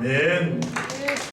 아멘.